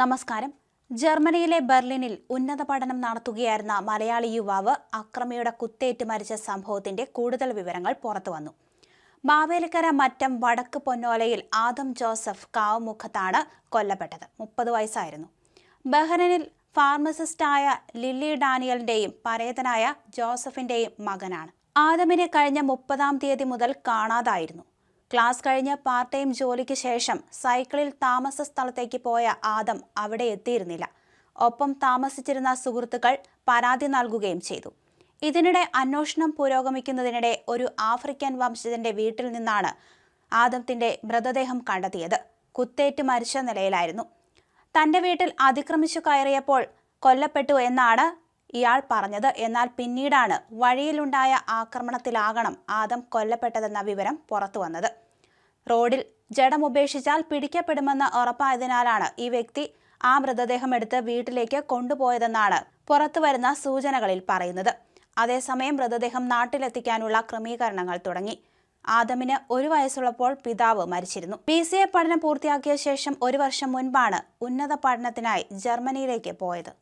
നമസ്കാരം. ജർമ്മനിയിലെ ബെർലിനിൽ ഉന്നത പഠനം നടത്തുകയായിരുന്ന മലയാളി യുവാവ് അക്രമിയുടെ കുത്തേറ്റ് മരിച്ച സംഭവത്തിന്റെ കൂടുതൽ വിവരങ്ങൾ പുറത്തുവന്നു മാവേലിക്കര മറ്റം വടക്ക് പൊന്നോലയിൽ ആദം ജോസഫ് കാവുമുഖത്താണ് കൊല്ലപ്പെട്ടത്. മുപ്പത് വയസ്സായിരുന്നു. ബഹ്റനിൽ ഫാർമസിസ്റ്റായ ലില്ലി ഡാനിയലിന്റെയും പരേതനായ ജോസഫിന്റെയും മകനാണ്. ആദമിനെ കഴിഞ്ഞ മുപ്പതാം തീയതി മുതൽ കാണാതായിരുന്നു. ക്ലാസ് കഴിഞ്ഞ് പാർട്ട് ടൈം ജോലിക്ക് ശേഷം സൈക്കിളിൽ താമസ സ്ഥലത്തേക്ക് പോയ ആദം അവിടെ എത്തിയിരുന്നില്ല. ഒപ്പം താമസിച്ചിരുന്ന സുഹൃത്തുക്കൾ പരാതി നൽകുകയും ചെയ്തു. ഇതിനിടെ അന്വേഷണം പുരോഗമിക്കുന്നതിനിടെ ഒരു ആഫ്രിക്കൻ വംശജന്റെ വീട്ടിൽ നിന്നാണ് ആദത്തിന്റെ മൃതദേഹം കണ്ടെത്തിയത്. കുത്തേറ്റ് മരിച്ച നിലയിലായിരുന്നു. തന്റെ വീട്ടിൽ അതിക്രമിച്ചു കയറിയപ്പോൾ കൊല്ലപ്പെട്ടു എന്നാണ് ഇയാൾ പറഞ്ഞത്. എന്നാൽ പിന്നീടാണ് വഴിയിലുണ്ടായ ആക്രമണത്തിലാകണം ആദം കൊല്ലപ്പെട്ടതെന്ന വിവരം പുറത്തുവന്നത് റോഡിൽ ജഡം ഉപേക്ഷിച്ചാൽ പിടിക്കപ്പെടുമെന്ന് ഉറപ്പായതിനാലാണ് ഈ വ്യക്തി ആ മൃതദേഹം എടുത്ത് വീട്ടിലേക്ക് കൊണ്ടുപോയതെന്നാണ് പുറത്തുവരുന്ന സൂചനകളിൽ പറയുന്നത്. അതേസമയം മൃതദേഹം നാട്ടിലെത്തിക്കാനുള്ള ക്രമീകരണങ്ങൾ തുടങ്ങി. ആദമിന് ഒരു വയസ്സുള്ളപ്പോൾ പിതാവ് മരിച്ചിരുന്നു. ബി സി എ പഠനം പൂർത്തിയാക്കിയ ശേഷം ഒരു വർഷം മുൻപാണ് ഉന്നത പഠനത്തിനായി ജർമ്മനിയിലേക്ക് പോയത്.